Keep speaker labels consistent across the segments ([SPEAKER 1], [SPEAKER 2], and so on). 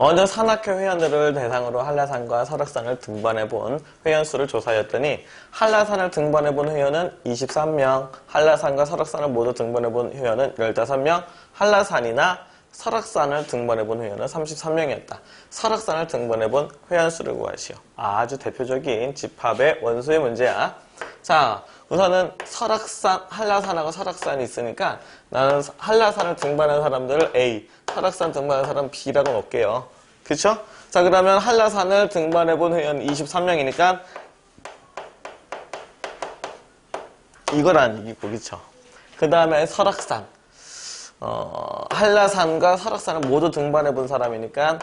[SPEAKER 1] 어느 산악회 회원들을 대상으로 한라산과 설악산을 등반해 본 회원 수를 조사하였더니 한라산을 등반해 본 회원은 23명, 한라산과 설악산을 모두 등반해 본 회원은 15명, 한라산이나 설악산을 등반해 본 회원은 33명이었다. 설악산을 등반해 본 회원 수를 구하시오. 아주 대표적인 집합의 원소의 문제야. 자, 우선은 설악산, 한라산하고 설악산이 있으니까 나는 한라산을 등반한 사람들을 A, 설악산 등반한 사람 B라고 놓을게요. 그쵸? 자, 그러면 한라산을 등반해본 회원 23명이니까 이걸 안 이기고, 그쵸? 그 다음에 설악산. 어, 한라산과 설악산을 모두 등반해본 사람이니까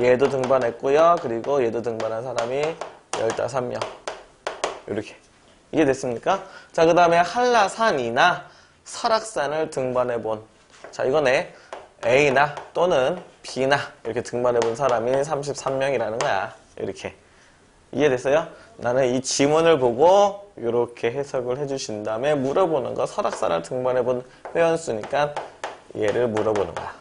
[SPEAKER 1] 얘도 등반했고요. 그리고 얘도 등반한 사람이 15명. 이렇게. 이게 됐습니까? 자, 그 다음에 한라산이나 설악산을 등반해 본. 자, 이거네. A나 또는 B나 이렇게 등반해 본 사람이 33명이라는 거야. 이렇게. 이해됐어요? 나는 이 지문을 보고 이렇게 해석을 해주신 다음에 물어보는 거 설악산을 등반해 본 회원수니까 얘를 물어보는 거야.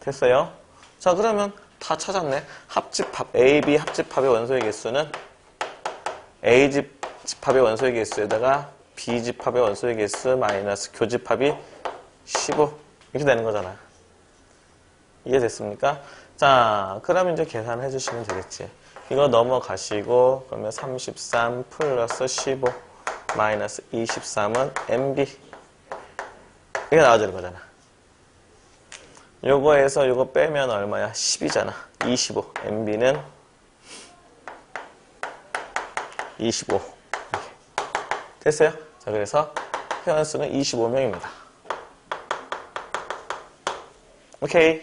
[SPEAKER 1] 됐어요? 자, 그러면 다 찾았네. 합집합, A, B 합집합의 원소의 개수는 A 집 집합의 원소의 개수에다가 B 집합의 원소의 개수 마이너스 교집합이 15 이렇게 되는 거잖아. 이해됐습니까? 자, 그럼 이제 계산해 주시면 되겠지. 이거 넘어가시고 그러면 33 플러스 15 마이너스 23은 MB 이게 나와주는 거잖아. 요거에서 요거 빼면 얼마야? 10이잖아. 25. MB는 25. 이렇게. 됐어요? 자, 그래서 회원 수는 25명입니다. 오케이.